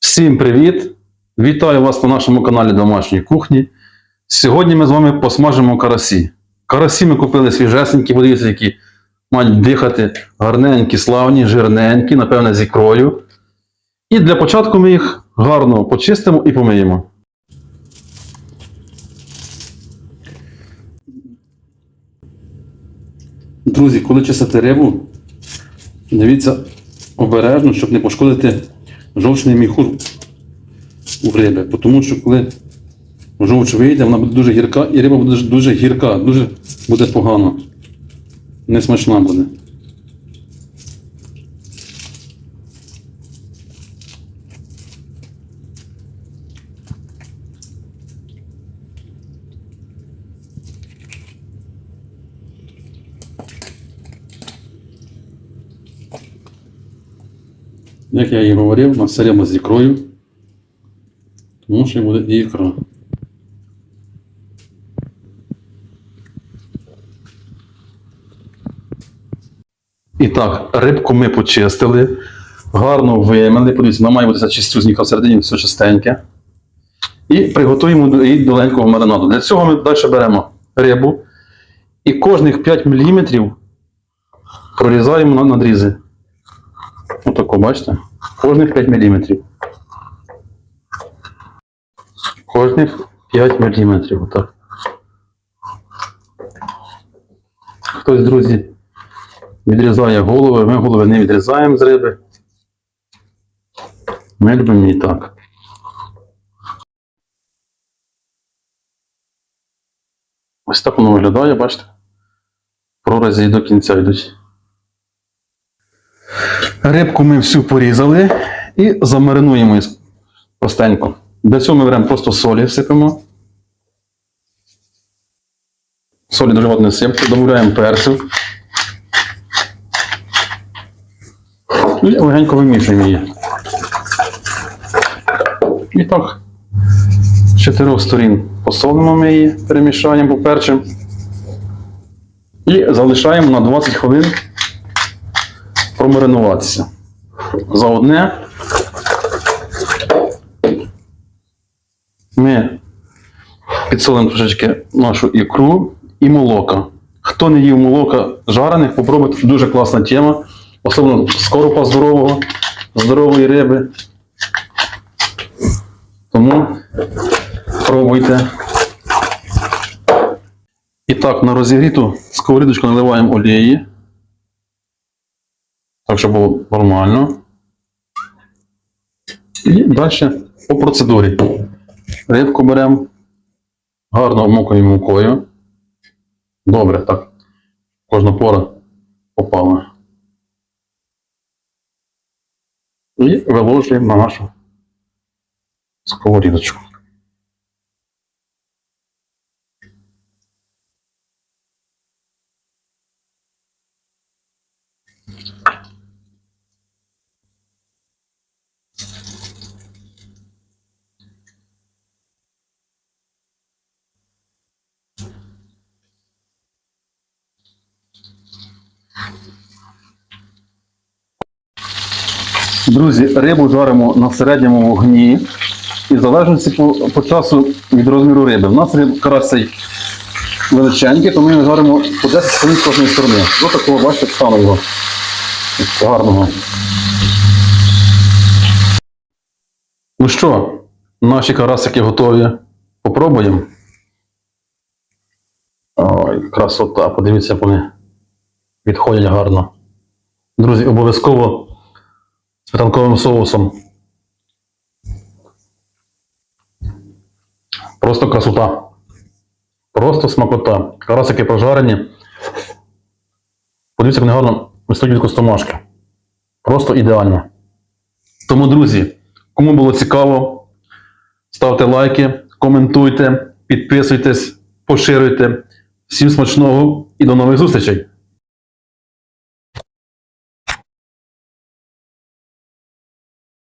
Всім привіт! Вітаю вас на нашому каналі Домашньої кухні. Сьогодні ми з вами посмажимо карасі. Карасі ми купили свіжесенькі, подивіться, які мають дихати гарненькі, славні, жирненькі, напевне, з ікрою. І для початку ми їх гарно почистимо і помиємо. Друзі, коли чистите рибу, дивіться обережно, щоб не пошкодити жовчний міхур у риби. Тому що коли жовч вийде, вона буде дуже гірка, і риба буде дуже- гірка, дуже буде погано. Несмачна буде. Як я і говорив, все рибу з ікрою. Тому що буде і ікра. І так, рибку ми почистили, гарно вимили. Подивіться, вона має бути чистюзніка всередині, все чистеньке. І приготуємо її до ленького маринаду. Для цього ми далі беремо рибу і кожних 5 мм прорізаємо на надрізи. Отако, бачите? Кожних 5 мм. Кожних 5 мм. Отак. Хтось, друзі, відрізає голови, ми голови не відрізаємо з риби. Ми любимо її так. Ось так воно виглядає, бачите? Прорізі до кінця йдуть. Рибку ми всю порізали і замаринуємо простенько. Для цього ми беремо просто солі всипемо. Солі дуже не сипте, додаємо перцю. І легенько вимішуємо її. І так, з чотирьох сторін посолимо ми її, перемішаємо поперчимо. І залишаємо на 20 хвилин промаринуватися. За одне ми підсолимо трошечки нашу ікру і молока. Хто не їв молока жарених, попробуйте, дуже класна тема. Особливо з коропа здорового, здорової риби. Тому пробуйте. І так, на розігріту сковорідочку наливаємо олії. Так, щоб було нормально. І далі по процедурі. Рибку беремо, гарно обмокуємо мукою. Добре, так. Кожна пора попала. І виложуємо на нашу сковорідочку. Друзі, рибу жаримо на середньому вогні. І в залежності по, по часу від розміру риби. У нас риб карась величенький, то ми його жаримо по 10 хвилин з кожної сторони. До такого, бачите, стану його. Гарного. Ну що, наші карасики готові. Попробуємо. Ой, красота, подивіться, як вони відходять гарно. Друзі, обов'язково з ранковим соусом. Просто красота. Просто смакота. Карасики прожарені. Подивіться, як вони гарно вистають від костомашки. Просто ідеально. Тому, друзі, кому було цікаво, ставте лайки, коментуйте, підписуйтесь, поширюйте. Всім смачного і до нових зустрічей!